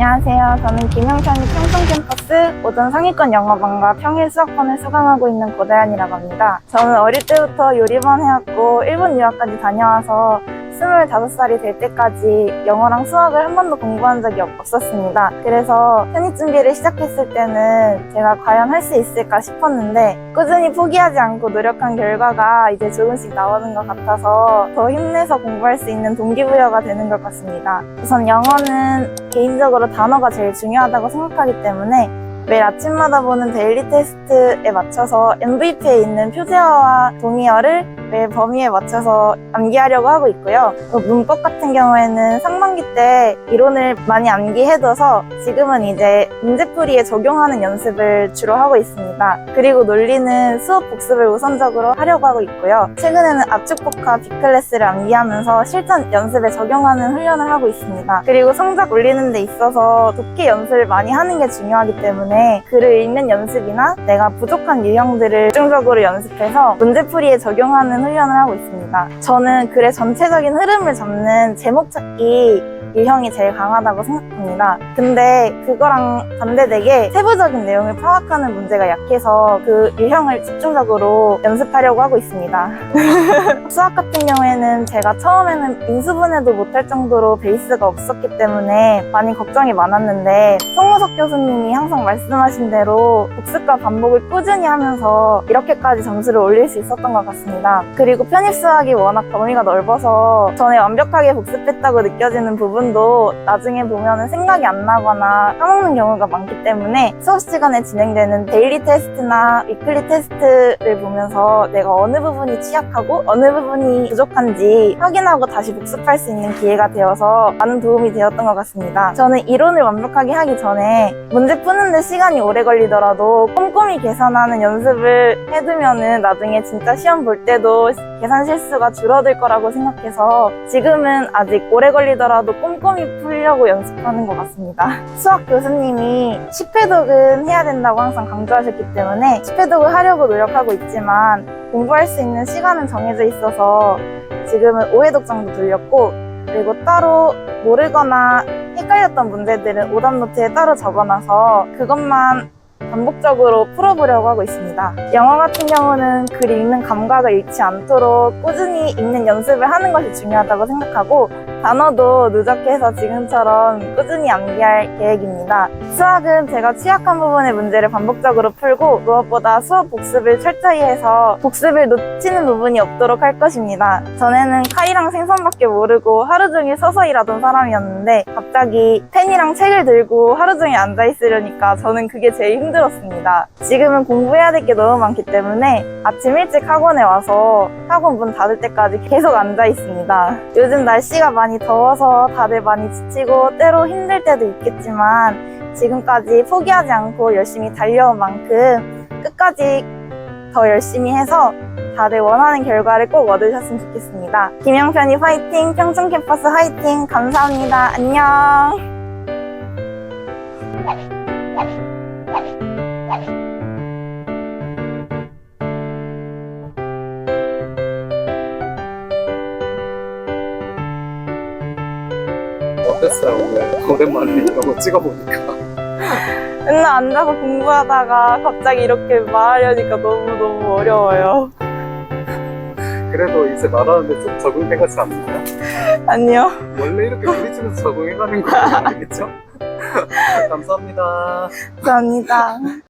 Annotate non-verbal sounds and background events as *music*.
안녕하세요. 저는 김영찬이 평촌캠퍼스 오전 상위권 영어반과 평일 수학반을 수강하고 있는 고다연이라고 합니다. 저는 어릴 때부터 요리반 해왔고 일본 유학까지 다녀와서 25살이 될 때까지 영어랑 수학을 한 번도 공부한 적이 없- 없었습니다. 그래서 편입 준비를 시작했을 때는 제가 과연 할 수 있을까 싶었는데 꾸준히 포기하지 않고 노력한 결과가 이제 조금씩 나오는 것 같아서 더 힘내서 공부할 수 있는 동기부여가 되는 것 같습니다. 우선 영어는 개인적으로 단어가 제일 중요하다고 생각하기 때문에 매일 아침마다 보는 데일리 테스트에 맞춰서 MVP에 있는 표제어와 동의어를 매일 범위에 맞춰서 암기하려고 하고 있고요. 그 문법 같은 경우에는 상반기 때 이론을 많이 암기해둬서 지금은 이제 문제풀이에 적용하는 연습을 주로 하고 있습니다. 그리고 논리는 수업 복습을 우선적으로 하려고 하고 있고요. 최근에는 압축법과 빅클래스를 암기하면서 실전 연습에 적용하는 훈련을 하고 있습니다. 그리고 성적 올리는 데 있어서 독해 연습을 많이 하는 게 중요하기 때문에 글을 읽는 연습이나 내가 부족한 유형들을 집중적으로 연습해서 문제풀이에 적용하는 훈련을 하고 있습니다. 저는 글의 전체적인 흐름을 잡는 제목 찾기 유형이 제일 강하다고 생각합니다. 근데 그거랑 반대되게 세부적인 내용을 파악하는 문제가 약해서 그 유형을 집중적으로 연습하려고 하고 있습니다. *laughs* 수학 같은 경우에는 제가 처음에는 인수분해도 못할 정도로 베이스가 없었기 때문에 많이 걱정이 많았는데 송우석 교수님이 항상 말씀하신 대로 복습과 반복을 꾸준히 하면서 이렇게까지 점수를 올릴 수 있었던 것 같습니다. 그리고 편입 수학이 워낙 범위가 넓어서 전에 완벽하게 복습했다고 느껴지는 부분 도 나중에 보면 생각이 안 나거나 까먹는 경우가 많기 때문에 수업 시간에 진행되는 데일리 테스트나 위클리 테스트를 보면서 내가 어느 부분이 취약하고 어느 부분이 부족한지 확인하고 다시 복습할 수 있는 기회가 되어서 많은 도움이 되었던 것 같습니다. 저는 이론을 완벽하게 하기 전에 문제 푸는데 시간이 오래 걸리더라도 꼼꼼히 계산하는 연습을 해두면은 나중에 진짜 시험 볼 때도 계산 실수가 줄어들 거라고 생각해서 지금은 아직 오래 걸리더라도 꼼꼼히 풀려고 연습하는 것 같습니다. 수학 교수님이 10회독은 해야 된다고 항상 강조하셨기 때문에 10회독을 하려고 노력하고 있지만 공부할 수 있는 시간은 정해져 있어서 지금은 5회독 정도 돌렸고 그리고 따로 모르거나 헷갈렸던 문제들은 오답 노트에 따로 적어놔서 그것만 반복적으로 풀어보려고 하고 있습니다. 영어 같은 경우는 글 읽는 감각을 잃지 않도록 꾸준히 읽는 연습을 하는 것이 중요하다고 생각하고 단어도 누적해 서 지금처럼 꾸준히 암기할 계획입니다. 수학은 제가 취약한 부분의 문제를 반복적으로 풀고 무엇보다 수업 복습을 철저히 해서 복습을 놓치는 부분이 없도록 할 것입니다. 전에는 카이랑 생선밖에 모르고 하루 종일 서서 일하던 사람이었는데 갑자기 펜이랑 책을 들고 하루 종일 앉아 있으려니까 저는 그게 제일 힘들었습니다. 지금은 공부해야 될 게 너무 많기 때문에 아침 일찍 학원에 와서 학원 문 닫을 때까지 계속 앉아 있습니다. 요즘 날씨가 많이 더워서 다들 많이 지치고 때로 힘들 때도 있겠지만 지금까지 포기하지 않고 열심히 달려온 만큼 끝까지 더 열심히 해서 다들 원하는 결과를 꼭 얻으셨으면 좋겠습니다. 김영편이 화이팅! 평촌 캠퍼스 화이팅! 감사합니다. 안녕! 어땠어요 오늘 오랜만에 이거 찍어보니까 맨날 앉아서 공부하다가 갑자기 이렇게 말하려니까 너무너무 어려워요. 그래도 이제 말하는데 좀 적응돼가지 않나요? 아니요. 원래 이렇게 부딪히면서 적응해가는 거 아니겠죠? *laughs* 감사합니다 감사합니다.